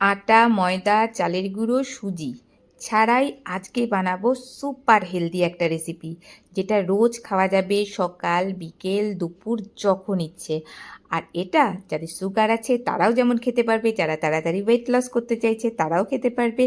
আটা, ময়দা, চালের গুঁড়ো, সুজি। ছাড়াই আজকে বানাবো সুপার হেলদি একটা রেসিপি যেটা রোজ খাওয়া যাবে সকাল, বিকেল, দুপুর, যখন ইচ্ছে। আর এটা যাদের সুগার আছে, তারাও যেমন খেতে পারবে, যারা তাড়াতাড়ি ওয়েট লস করতে চাইছে, তারাও খেতে পারবে।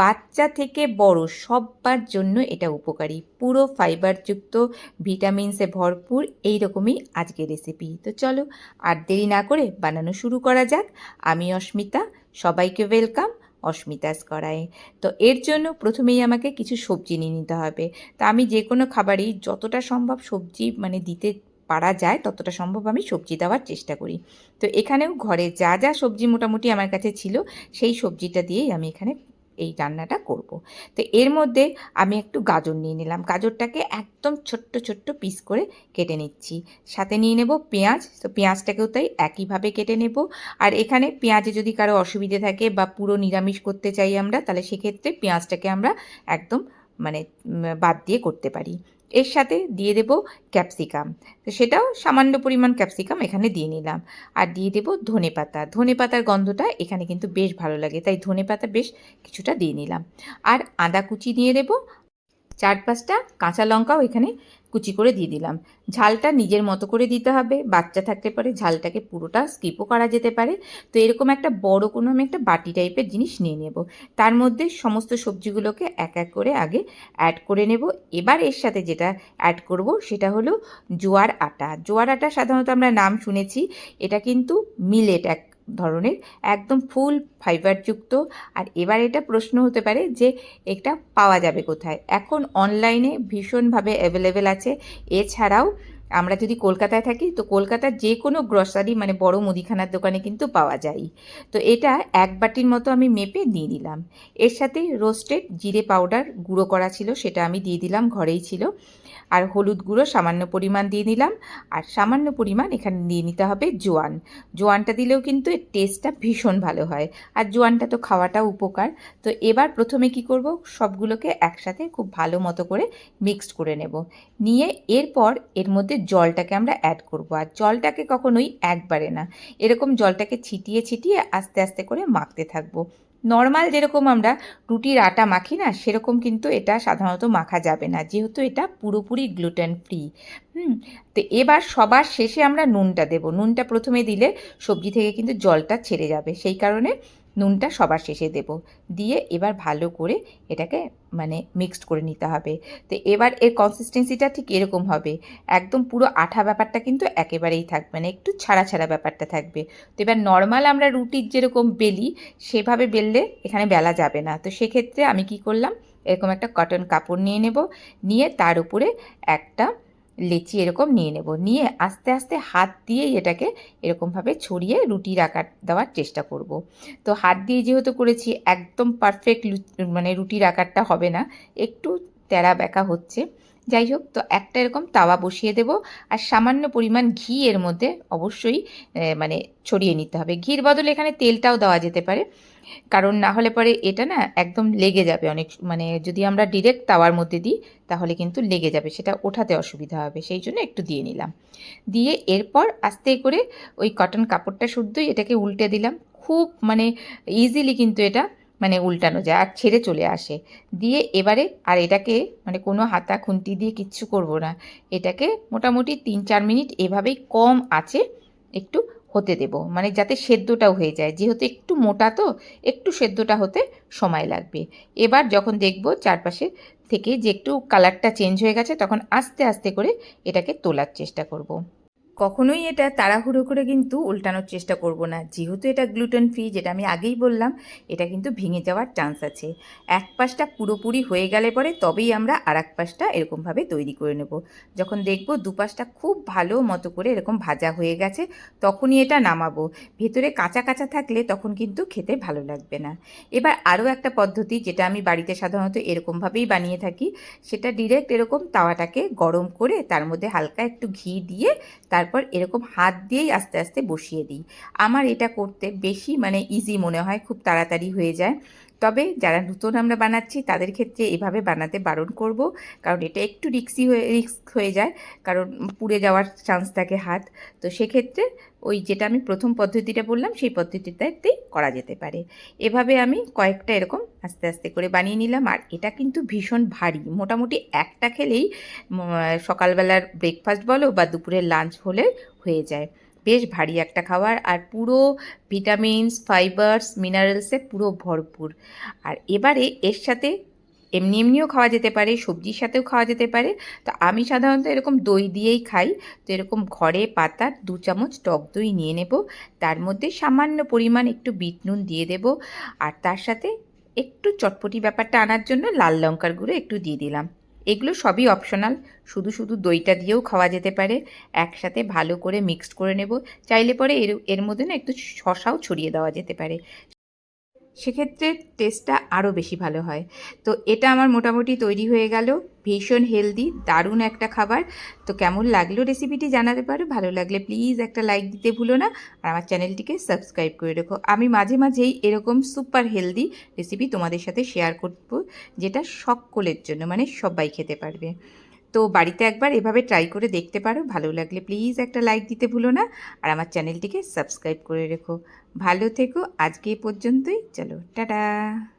বাচ্চা থেকে বড় সবার জন্য এটা উপকারী, পুরো ফাইবারযুক্ত ভিটামিনসে ভরপুর এই রকমই আজকের রেসিপি তো চলো, আর দেরি না করে বানানো শুরু করা যাক। আমি অস্মিতা সবাইকে ওয়েলকাম অস্মিতাস করায় তো এর জন্য প্রথমেই আমাকে কিছু সবজি নিয়ে নিতে হবে। তা আমি যে কোনো খাবারই যতটা সম্ভব সবজি মানে দিতে পারা যায়, ততটা সম্ভব আমি সবজি দেওয়ার চেষ্টা করি। তো এখানেও ঘরে যা যা সবজি মোটামুটি আমার কাছে ছিল, সেই সবজিটা দিয়েই আমি এখানে এই রান্নাটা করব। তো এর মধ্যে আমি একটু গাজর নিয়ে নিলাম। গাজরটাকে একদম ছোট্ট ছোট্ট পিস করে কেটে নিচ্ছি। সাথে নিয়ে নেব পেঁয়াজ। তো পেঁয়াজটাকেও তাই একইভাবে কেটে নেব। আর এখানে পেঁয়াজে যদি কারও অসুবিধে থাকে বা পুরো নিরামিষ করতে চাই আমরা, তাহলে সেক্ষেত্রে পেঁয়াজটাকে আমরা একদম মানে বাদ দিয়ে করতে পারি। এর সাথে দিয়ে দেব ক্যাপসিকাম। তো সেটাও সামান্য পরিমাণ ক্যাপসিকাম এখানে দিয়ে নিলাম। আর দিয়ে দেব ধনে পাতা। ধনে পাতার গন্ধটা এখানে কিন্তু বেশ ভালো লাগে, তাই ধনে পাতা বেশ কিছুটা দিয়ে নিলাম। আর আদা কুচি দিয়ে দেব চার পাঁচটা কাঁচা লঙ্কাও এখানে কুচি করে দিয়ে দিলাম। ঝালটা নিজের মতো করে দিতে হবে, বাচ্চা থাকতে পারে ঝালটাকে পুরোটা স্কিপও করা যেতে পারে। তো এরকম একটা বড় কোনো আমি একটা বাটি টাইপের জিনিস নিয়ে নেব। তার মধ্যে সমস্ত সবজিগুলোকে এক এক করে আগে অ্যাড করে নেব। এবার এর সাথে যেটা অ্যাড করব সেটা হলো জোয়ার আটা। জোয়ার আটা সাধারণত আমরা নাম শুনেছি। এটা কিন্তু মিলেট এক ধরনের একদম ফুল ফাইবারযুক্ত। আর এবার এটা প্রশ্ন হতে পারে যে এটা পাওয়া যাবে কোথায়? এখন অনলাইনে ভীষণভাবে অ্যাভেলেবেল আছে। এছাড়াও আমরা যদি কলকাতায় থাকি, তো কলকাতার যে কোনো গ্রসারি মানে বড় মুদিখানার দোকানে কিন্তু পাওয়া যায়। তো এটা এক বাটির মতো আমি মেপে দিয়ে দিলাম। এর সাথে রোস্টেড জিরে পাউডার গুঁড়ো করা ছিল, সেটা আমি দিয়ে দিলাম, ঘরেই ছিল। আর হলুদ গুঁড়ো সামান্য পরিমাণ দিয়ে দিলাম। আর সামান্য পরিমাণ এখানে দিয়ে নিতে হবে জোয়ান। জোয়ানটা দিলেও কিন্তু এর টেস্টটা ভীষণ ভালো হয়। আর জোয়ানটা তো খাওয়াটা উপকার। তো এবার প্রথমে কি করব? সবগুলোকে একসাথে খুব ভালো মতো করে মিক্সড করে নেব। নিয়ে এরপর এর মধ্যে জলটাকে আমরা অ্যাড করব। আর জলটাকে কখনোই একবারে না। এরকম জলটাকে ছিটিয়ে ছিটিয়ে আস্তে আস্তে করে মাখতে থাকব। নর্মাল যেরকম আমরা রুটির আটা মাখি না, সেরকম কিন্তু এটা সাধারণত মাখা যাবে না। যেহেতু এটা পুরোপুরি গ্লুটেন ফ্রি হুম? তো এবার সবার শেষে আমরা নুনটা দেব। নুনটা প্রথমে দিলে সবজি থেকে কিন্তু জলটা ছেড়ে যাবে। সেই কারণে নুনটা সবার শেষে দেব। দিয়ে এবার ভালো করে এটাকে মানে মিক্সড করে নিতে হবে। তো এবার এর কনসিস্টেন্সিটা ঠিক এরকম হবে। একদম পুরো আঠা ব্যাপারটা কিন্তু একেবারেই থাকবে না। একটু ছাড়া ছাড়া ব্যাপারটা থাকবে। তো এবার নর্মাল আমরা রুটির যেরকম বেলি, সেভাবে বেললে এখানে বেলা যাবে না। তো সেক্ষেত্রে আমি কি করলাম? এরকম একটা কটন কাপড় নিয়ে নেব। নিয়ে তার উপরে একটা লেচি এরকম নিয়ে নেব। নিয়ে আস্তে আস্তে হাত দিয়েই এটাকে এরকমভাবে ছড়িয়ে রুটির আকার দেওয়ার চেষ্টা করব। তো হাত দিয়ে যেহেতু করেছি, একদম পারফেক্ট মানে রুটির আকারটা হবে না। একটু তেরা ব্যাকা হচ্ছে। যাই হোক, তো একটা এরকম তাওয়া বসিয়ে দেব আর সামান্য পরিমাণ ঘি এর মধ্যে অবশ্যই মানে ছড়িয়ে নিতে হবে। ঘির বদলে এখানে তেলটাও দেওয়া যেতে পারে, কারণ না হলে পরে এটা না একদম লেগে যাবে অনেক মানে যদি আমরা ডিরেক্ট তাওয়ার মধ্যে দিই, তাহলে কিন্তু লেগে যাবে, সেটা ওঠাতে অসুবিধা হবে, সেই জন্য একটু দিয়ে নিলাম। দিয়ে এরপর আস্তে করে ওই কটন কাপড়টা শুদ্ধই এটাকে উল্টে দিলাম। খুব মানে ইজিলি কিন্তু এটা মানে উল্টানো যায় আর ছেড়ে চলে আসে। দিয়ে এবারে আর এটাকে মানে কোনো হাতা খুন্তি দিয়ে কিচ্ছু করব না। এটাকে মোটামুটি তিন চার মিনিট এভাবেই কম আছে একটু হতে দেব। মানে যাতে সেদ্ধটাও হয়ে যায়। যেহেতু একটু মোটা তো, একটু সেদ্ধটা হতে সময় লাগবে। এবার যখন দেখব চারপাশে থেকে যে একটু কালারটা চেঞ্জ হয়ে গেছে, তখন আস্তে আস্তে করে এটাকে তোলার চেষ্টা করব। কখনোই এটা তাড়াহুড়ো করে কিন্তু উল্টানোর চেষ্টা করব না। যেহেতু এটা গ্লুটেন ফ্রি যেটা আমি আগেই বললাম, এটা কিন্তু ভেঙে যাওয়ার চান্স আছে। এক পাশটা পুরোপুরি হয়ে গেলে পরে তবেই আমরা আর এক পাশটা এরকমভাবে তৈরি করে নেব। যখন দেখব দুপাশটা খুব ভালো মতো করে এরকম ভাজা হয়ে গেছে, তখনই এটা নামাবো। ভেতরে কাঁচা কাঁচা থাকলে তখন কিন্তু খেতে ভালো লাগবে না। এবার আরও একটা পদ্ধতি, যেটা আমি বাড়িতে সাধারণত এরকমভাবেই বানিয়ে থাকি, সেটা ডিরেক্ট এরকম তাওয়াটাকে গরম করে তার মধ্যে হালকা একটু ঘি দিয়ে তার তারপর এরকম হাত দিয়েই আস্তে আস্তে বসিয়ে দিই। আমার এটা করতে বেশি মানে ইজি মনে হয়, খুব তাড়াতাড়ি হয়ে যায়। তবে যারা নতুন আমরা বানাচ্ছি, তাদের ক্ষেত্রে এভাবে বানাতে বারণ করব। কারণ এটা একটু রিক্সি হয়ে রিস্ক হয়ে যায়। কারণ পুড়ে যাওয়ার চান্স থাকে হাত। তো সেক্ষেত্রে ওই যেটা আমি প্রথম পদ্ধতিটা বললাম, সেই পদ্ধতিটাতেই করা যেতে পারে। এভাবে আমি কয়েকটা এরকম আস্তে আস্তে করে বানিয়ে নিলাম। আর এটা কিন্তু ভীষণ ভারী। মোটামুটি একটা খেলেই সকালবেলার ব্রেকফাস্ট বলো বা দুপুরের লাঞ্চ হলে হয়ে যায়। বেশ ভারী একটা খাবার আর পুরো ভিটামিনস, ফাইবার্স, মিনারেলসে পুরো ভরপুর। আর এবারে এর সাথে এমনি এমনিও খাওয়া যেতে পারে, সবজির সাথেও খাওয়া যেতে পারে। তো আমি সাধারণত এরকম দই দিয়েই খাই। তো এরকম ঘরে পাতার দু চামচ টক দই নিয়ে নেব। তার মধ্যে সামান্য পরিমাণ একটু বিট নুন দিয়ে দেব। আর তার সাথে একটু চটপটি ব্যাপারটা আনার জন্য লাল লঙ্কার গুঁড়ো একটু দিয়ে দিলাম। এগুলো সবই অপশনাল শুধু শুধু দইটা দিয়েও খাওয়া যেতে পারে। একসাথে ভালো করে মিক্সড করে নেব। চাইলে পরে এর এর মধ্যে না একটু শশাও ছড়িয়ে দেওয়া যেতে পারে। সেক্ষেত্রে টেস্টটা আরও বেশি ভালো হয়। তো এটা আমার মোটামুটি তৈরি হয়ে গেল। ভীষণ হেলদি দারুণ একটা খাবার। তো কেমন লাগল রেসিপিটি জানাতে পারো? ভালো লাগলে প্লিজ একটা লাইক দিতে ভুলো না। আর আমার চ্যানেলটিকে সাবস্ক্রাইব করে রেখো। আমি মাঝে মাঝেই এরকম সুপার হেলদি রেসিপি তোমাদের সাথে শেয়ার করব, যেটা সকলের জন্য মানে সবাই খেতে পারবে। তো বাড়িতে একবার এভাবে ট্রাই করে দেখতে পারো। ভালো লাগলে প্লিজ একটা লাইক দিতে ভুলো না। আর আমার চ্যানেলটিকে সাবস্ক্রাইব করে রেখো। ভালো থেকো। আজকে এ পর্যন্তই। চলো, টাটা।